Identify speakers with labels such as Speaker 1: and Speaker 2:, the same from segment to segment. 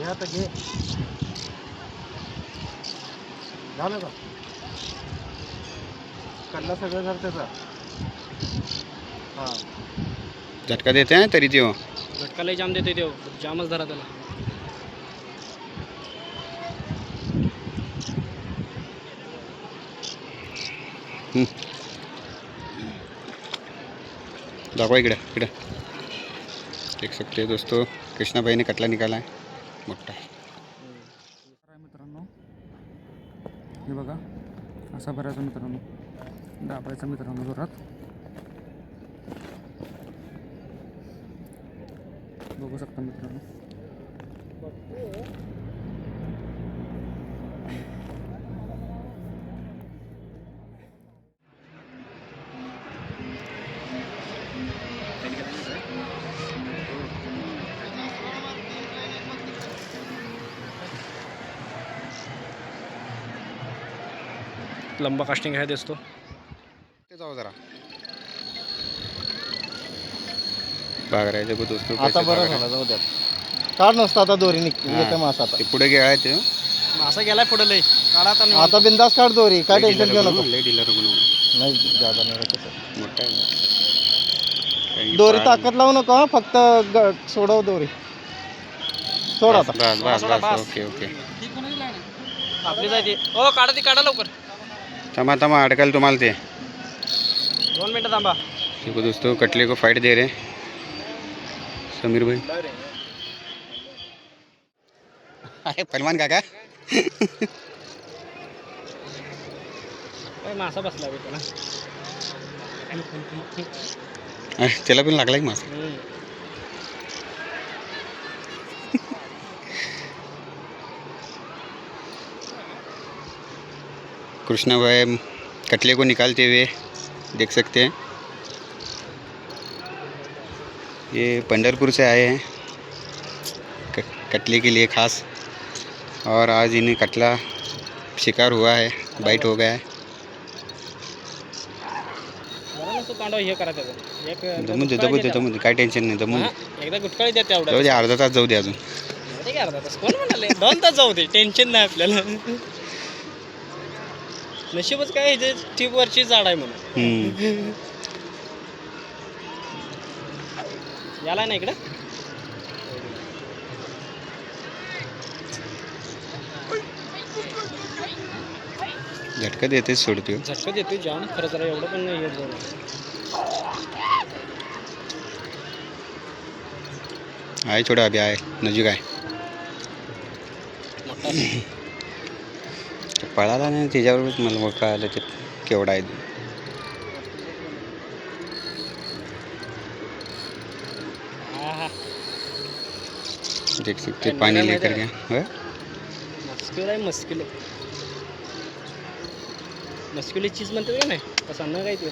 Speaker 1: घे आता घे झालं का काढला सगळं घर त्याचा हाँ।
Speaker 2: झटका देते आहे तरी ते
Speaker 3: झटका लय जाम देते देव जामच धरा त्याला
Speaker 2: दाखवा इकडे इकडे। देख सकते हैं दोस्तों कृष्णा भाई ने कटला निकाला है। मोठा
Speaker 4: मित्रांनो हे बघा असा भरायचा मित्रांनो दाबायचा मित्रांनो जोरात. बघू शकता मित्रांनो.
Speaker 3: लंबा कास्टिंग आहे दिसतो.
Speaker 2: ते जाऊ जरा. दोस्तों
Speaker 1: आता बरं झालं जाऊ द्या काढ नसतं आता दोरी निघ
Speaker 2: हा.
Speaker 1: येते मासा आता.
Speaker 2: ते पुढे गेळायचे
Speaker 3: मासा गेलाय पुढे काढा आता निवांत.
Speaker 1: आता बिंदास काढ दोरी. काय टेन्शन घेऊ नको.
Speaker 2: डीलर
Speaker 1: नाही जादा नाही.
Speaker 2: मोठा आहे.
Speaker 1: दोरी ताकद लावू नको फक्त सोडव दोरी. सोड आता.
Speaker 2: बस बस. Okay okay.
Speaker 3: आपली जायची हो काढा ती काढा लवकर.
Speaker 2: तमा तमा अटकाल तुम्हाला ते.
Speaker 3: दोन मिनिटं थांबा.
Speaker 2: देखो दोस्तों कटले को फाइट दे रहे हैं समीर भाई. अरे पहलवान काका.
Speaker 3: मासा बसला बे त्याला
Speaker 2: पण लागला की मासा. कृष्णा भाई कटले को निकालते हुए देख सकते हैं। ये पंडरपुर से आए हैं कटले के लिए खास। और आज इन्हें कटला शिकार हुआ है बाइट हो गया है।
Speaker 3: बरं
Speaker 2: जमू दे जमू दे जमू दे काय टेन्शन नाही जमू
Speaker 3: एकदा गुटकाळी द्या तेवढं
Speaker 2: जाऊ दे अर्धा तास जाऊ दे अजून.
Speaker 3: अर्धा तास. कोण म्हणाले? दोन तास जाऊ दे टेन्शन नाही आपल्याला. नशीबच काय हे टीप वरची झाड आहे म्हणून.
Speaker 2: हम्म.
Speaker 3: याला ना इकडं?
Speaker 2: झटका देतेच सोडतो
Speaker 3: झटका देतोय जाम खरं जरा एवढं पण नाही येत
Speaker 2: आहे छोटा अभि आहे. नजीक आहे.
Speaker 3: मोठा
Speaker 2: पळाला नाही त्याच्यावरच मला मग कळालं ते केवढा आहे ते.
Speaker 3: हा हा
Speaker 2: देख सकते
Speaker 3: काय
Speaker 2: पानी
Speaker 3: आहे
Speaker 2: लेकर
Speaker 3: ते?
Speaker 2: गया होय?
Speaker 3: मस्क्युल आहे मस्क्युल मस्क्युली चीज म्हणते का नाही कसं अन्न काय ते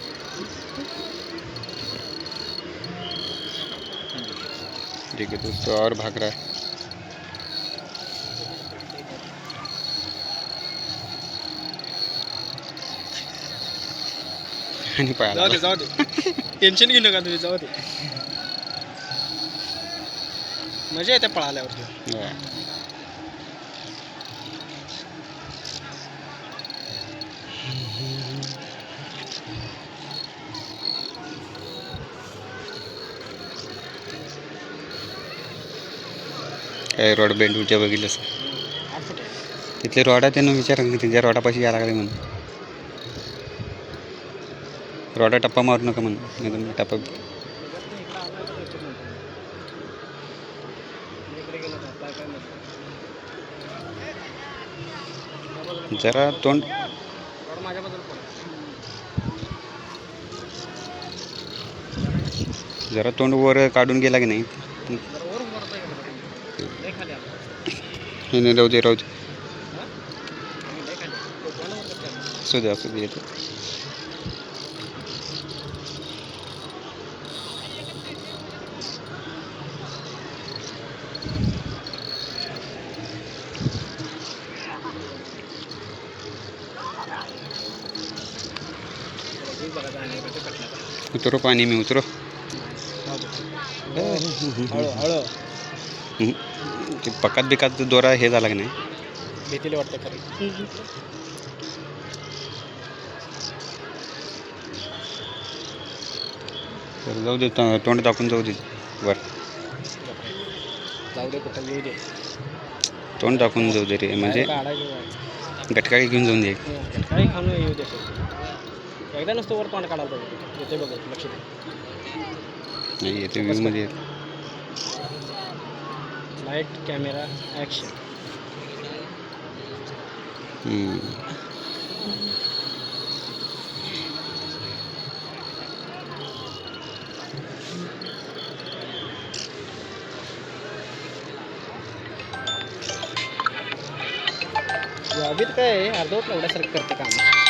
Speaker 2: ठीक है दोस्तों और भाग रहा है आणि पळाला
Speaker 3: जाऊ दे जाऊ दे. टेन्शन घेऊ नका तुम्ही जाऊ दे. मजा येते पळाल्यावरती.
Speaker 2: होय. काय रॉड बेंडूच्या बघितलंस
Speaker 3: आहे
Speaker 2: तिथले रॉडा त्यांना विचार त्यांच्या रॉडापाशी यायला लागले म्हणून. रॉडा टप्पा मारू नका म्हणून टप्पा. जरा तोंड
Speaker 3: थोडं.
Speaker 2: जरा तोंड वर काढून गेला की नाही. नाही, राहू दे राहू दे. असू दे असू दे येतो
Speaker 3: हे बघा जाणे कसं कटलं.
Speaker 2: उतरो पानी में उतरो. ते पकात बिकात दोरा हे झाला की नाही?
Speaker 3: भीतीला वाटतं खरं.
Speaker 2: तर जाऊ दे तोंड दाखवून जाऊ दे वर.
Speaker 3: जाऊ दे कुठं दे.
Speaker 2: तोंड दाखवून जाऊ दे रे म्हणजे गटकाळी घेऊन जाऊन दे.
Speaker 3: काही खाणं येऊ दे. एकदा नुसतं वर तोंड काढायला पाहिजे. येते बघ लक्ष
Speaker 2: नाही येते व्ह्यूमध्ये.
Speaker 3: Light camera action. अभित काय आहे, अर्धवट एवढ्यासारखं करते काम.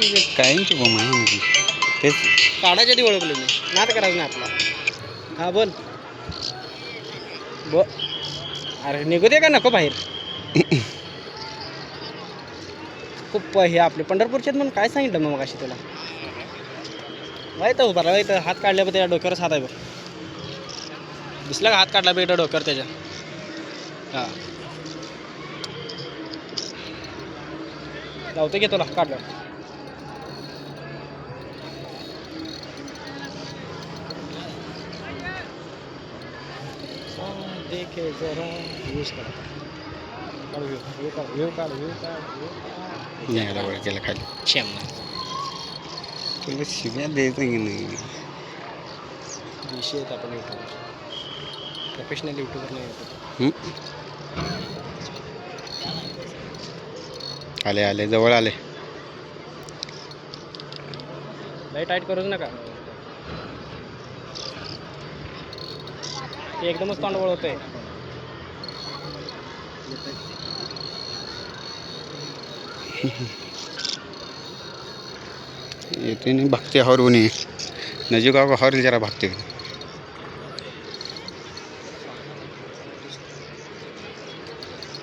Speaker 2: कायमची बोम आहे म्हणजे तेच.
Speaker 3: काढायच्या आधी ओळखले मी. नाद करायचं नाही आपला. हा बोल. बो अरे निघू दे का नको बाहेर? खूप हे आपले पंढरपूरचे म्हणून काय सांगितलं मग अशी तुला? माहीत उभा वाईट हात काढल्या त्याच्या डोक्यावरच हात आहे बघ. दिसला का हात काढला बेटा डोक्यावर त्याच्या? हां. लावतो घे तुला काढलं देखे जरा यूज करा काढ, view काढ, view काढ, view काढ.
Speaker 2: न्यायला वळ केला खाली
Speaker 3: शेम नाही
Speaker 2: तुला शिव्या द्यायचं की नाही।
Speaker 3: विषय आहेत आपण यूट्यूबर प्रोफेशनल यूट्यूबर नाही?
Speaker 2: आले आले जवळ आले।
Speaker 3: लई टाईट करूच नका। ते एकदमच तोंड वळवतंय
Speaker 2: येते नाही भागते हर उन्हे. नजीक आव हर जरा भागते.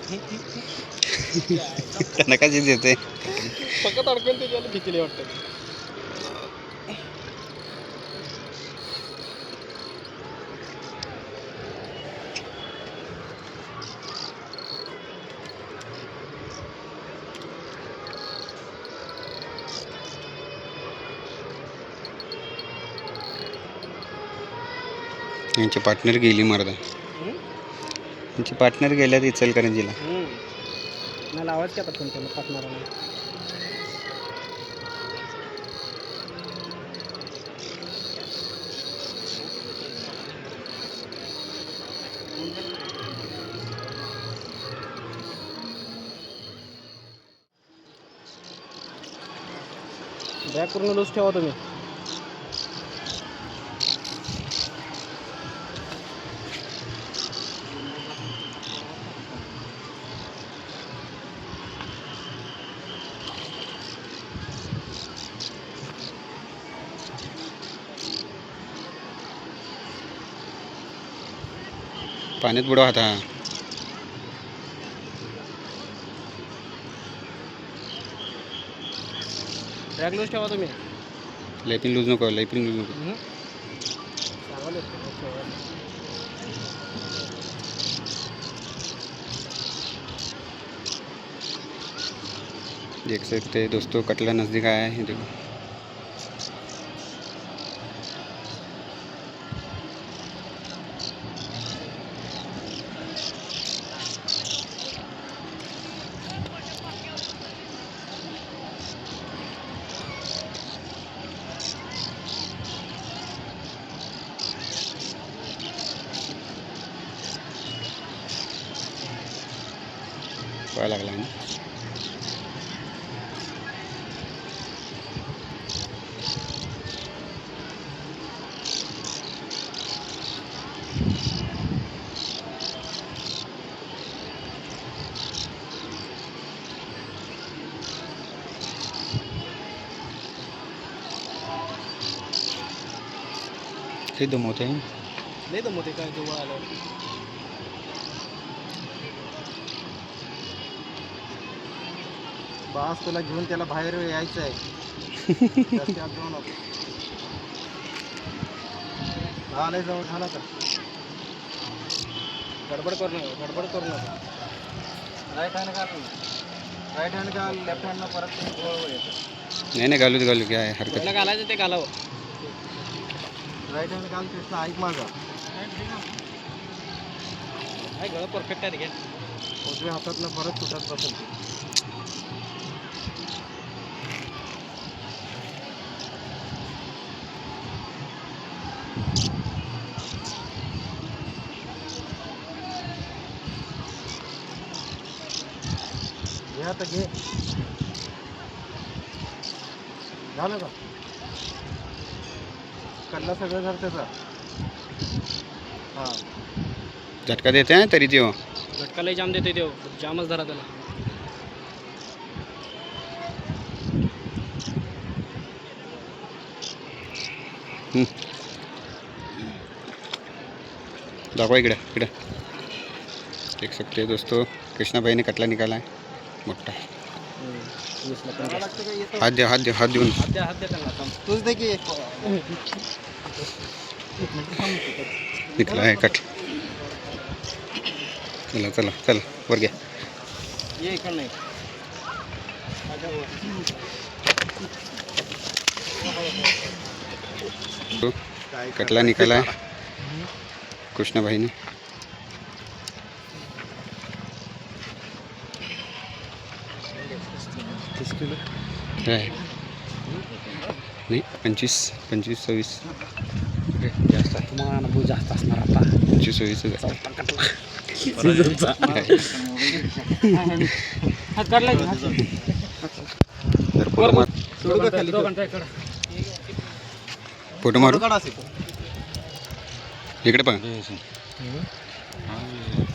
Speaker 2: त्यांना काय देते?
Speaker 3: फक्त अडकून ते त्याला भीतीला वाटतं.
Speaker 2: यांची पार्टनर गेली मर्दा. यांची पार्टनर गेल्या इचलकरंजीला.
Speaker 3: मला आवाज काय पटकन त्याला पार्टनरला बॅग करून लूज ठेवा तुम्ही.
Speaker 2: पाण्यात बुडवा आता.
Speaker 3: बॅग लूज ठेवा तुम्ही.
Speaker 2: लैपिन लूज नको लैपिन लूज नको.
Speaker 3: ठेवा.
Speaker 2: देख सकते दोस्तों कटला नज़दीक आया है देखो. पळा लागला आहे ना ते दमवते आहे
Speaker 3: लय दमवते काय जवळ आलं
Speaker 1: बास तुला घेऊन त्याला बाहेर यायचं आहे. जास्त आत जाऊ नको. आलंय जवळ झाला तर.
Speaker 3: गडबड करू नका गडबड करू नका.
Speaker 1: राईट हँड घाल राईट हँड घाल लेफ़्ट हँडनं परत वळ येतं.
Speaker 2: नाही नाही घालू घालू काय हरकत
Speaker 3: घालायचं ते घालावं.
Speaker 1: राईट हँड घाल कृष्णा ऐक माझा.
Speaker 3: काय गळं परफेक्ट आहे घ्या
Speaker 1: उजव्या हातातनं परत सुटत बसेल. ते. घे आता घे झालं का कडला सगळं झालं त्याचा हाँ।
Speaker 2: झटका देते हैं तरी ते हो
Speaker 3: झटका लई जाम देतोय देव जामच धरा त्याला
Speaker 2: दाखवा इकडे इकडे। देख सकते हैं दोस्तों कृष्णा भाई ने कटला निकाला है। मोठा हात हात हात देऊन
Speaker 3: हात द्या.
Speaker 1: तूच दे की
Speaker 2: निकला है कट. चला चला चला वर घ्या.
Speaker 3: ये इकडं नाही.
Speaker 2: कटला निकाला कृष्णा भाई ने है नाही. पंचवीस पंचवीस सव्वीस.
Speaker 3: जास्त आहे. तुम्हाला अनुभव जास्त असणार आता.
Speaker 2: पंचवीस सव्वीस फोटो मार. इकडे पण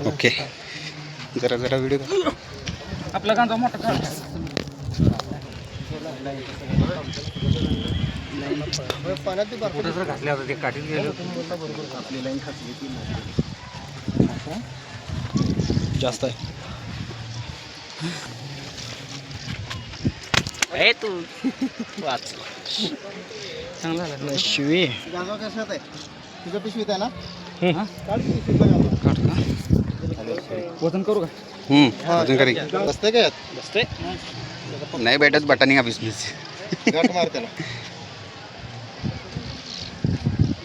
Speaker 2: ओके. जरा जरा व्हिडिओ
Speaker 3: आपला कांदा मोठा काढ
Speaker 1: पाण्यात ते. बर्फ
Speaker 4: घातले आता ते काठीत गेले
Speaker 3: जास्त आहे तू वाच. चांगला शिवी
Speaker 1: गाजवा कशात आहे? तुझ्या पिशवीत आहे ना?
Speaker 3: हं.
Speaker 1: काढ की.
Speaker 4: वजन करू का?
Speaker 2: हम्म. अजून करी
Speaker 1: बसते काय
Speaker 3: बसते.
Speaker 2: नाही भेटत बटानी का बिझनेस
Speaker 1: गाठ मार त्याला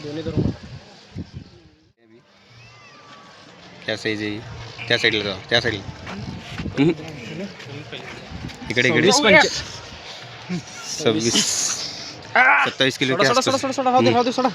Speaker 3: दोन्ही धरून
Speaker 2: क्या साईज आहे ही? त्या साईडला जाऊ त्या साईडला हम्म. इकडे इकडे।
Speaker 3: वीस पंच
Speaker 2: सव्वीस। सत्तावीस किलो
Speaker 3: सोडा
Speaker 2: के
Speaker 3: सोडा सोडा
Speaker 2: आसपास
Speaker 3: सोडा सोडा राहू दे राहू दे सोडा।